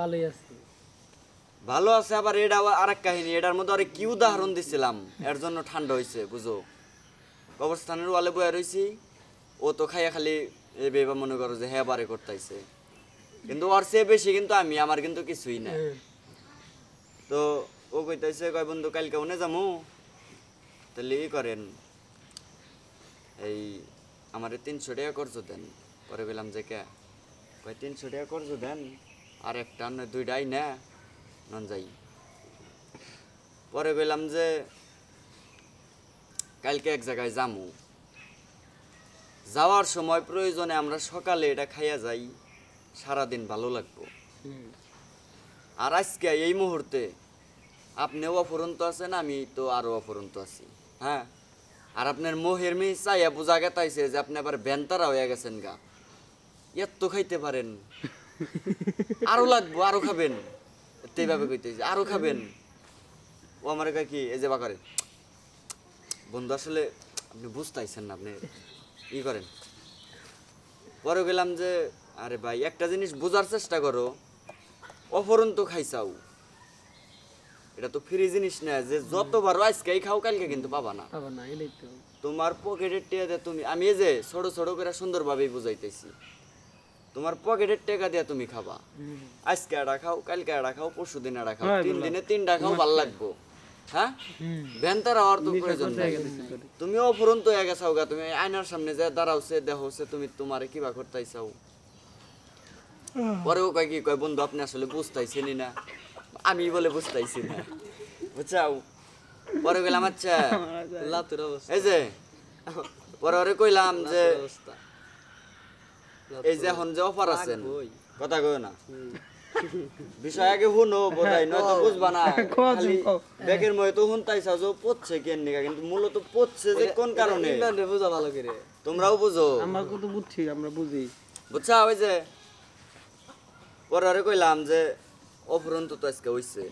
ভালোই আছে। ভালো আছে আবার এটা আবার আরেক কাহিনী। এটার মধ্যে আরে কি উদাহরণ দিছিলাম? এর জন্য ঠান্ডা হয়েছে বুঝো? কবরস্থানের ওয়ালে বয়ে রয়েছি ও তো খাইয়া খালি এ বেবা মনে করো যে হ্যাঁ বারে করতেছে কিন্তু ওর চেয়ে বেশি কিন্তু আমি আমার কিন্তু কিছুই না। তো ও কইতাছে কয় বন্ধু কালকে উনে যামু? তাহলে ই করেন এই আমারে তিনশো টাকা করছ দেন। পরে বললাম যে কে? কয় তিনশো টাকা করছ দেন? আর একটা দুইটাই না নন যাই। পরে বললাম যে কালকে এক জায়গায় যামু। যাওয়ার সময় প্রয়োজনে আমরা সকালে এটা খাইয়া যাই সারাদিন ভালো লাগবো। আর আজকে এই মুহূর্তে আপনিও অফুরন্ত আছেন আমি তো আরও অফুরন্ত আছি হ্যাঁ? আর আপনার মোহের মেয়ে চাইয়া বোঝা গেতাইছে যে আপনি আবার বেন্তারা হয়ে গেছেন গা। এত তো খাইতে পারেন। আরও লাগবো আরও খাবেন। তো এইভাবে কইতেছে আরও খাবেন। ও আমার কয় কি এই যে বা করে বন্ধু আসলে আপনি বুঝতেছেন না আপনি ই করেন। পরে গেলাম যে আরে ভাই একটা জিনিস বোঝার চেষ্টা করো অফরন্ত খাইছাও। এটা তো ফ্রি জিনিস না যে যতবার আজকেই খাও কালকে কিন্তু পাবা না। পাবো না তোমার পকেটের টেকা তুমি আমি এই যে ছোট ছোট করে সুন্দরভাবেই বুঝাইতেছি। তোমার পকেটের টাকা দিয়ে তুমি খাবা। আজকে এটা খাও কালকে এটা খাও পরশু দিন এটা খাও হ্যাঁ, তিন দিনে তিনটা খাও ভালো লাগবো। হ্যাঁ। ভ্যানতার হওয়ার তো প্রয়োজন নাই। তুমি অফুরন্ত হয়ে গেছাও গা তুমি আয়নার সামনে যে দাঁড়াওছে তুমি তোমারে কিবা করতেইছাও? পরেও কয় কি কয় বন্ধু আপনি আসলে বুঝতেইছেনই না। আমি বলে বুঝতেইছি না। বুঝছাও? পরে গেলাম আচ্ছা এই যে পরে ওরে কইলাম যে এই যে এখন যে অফার আছেন? কথা কই না। বিষয় আগে শুনো বোধাই নয়তো বুঝবা না। ব্যাগের মধ্যে তো পড়ছে কেন নিকা কিন্তু মূলত পড়ছে যে কোন কারণে? বুঝা ভালো করে। তোমরাও বুঝো। আমরা বুঝছি আমরা বুঝি। বুঝছা ওই যে পরে কইলাম যে অফুরন্ত তো আজকে হইছে।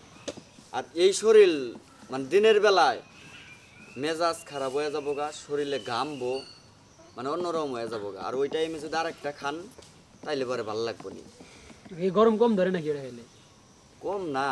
আর এই শরীর মানে দিনের বেলায় মেজাজ খারাপ হয়ে যাব গা শরীরে ঘামবো মানে অন্যরকম হয়ে যাব আর ওই টাইমে যদি আরেকটা খান তাইলে পরে ভালো লাগবো নি। এই গরম কম ধরে নাকি এটা কম না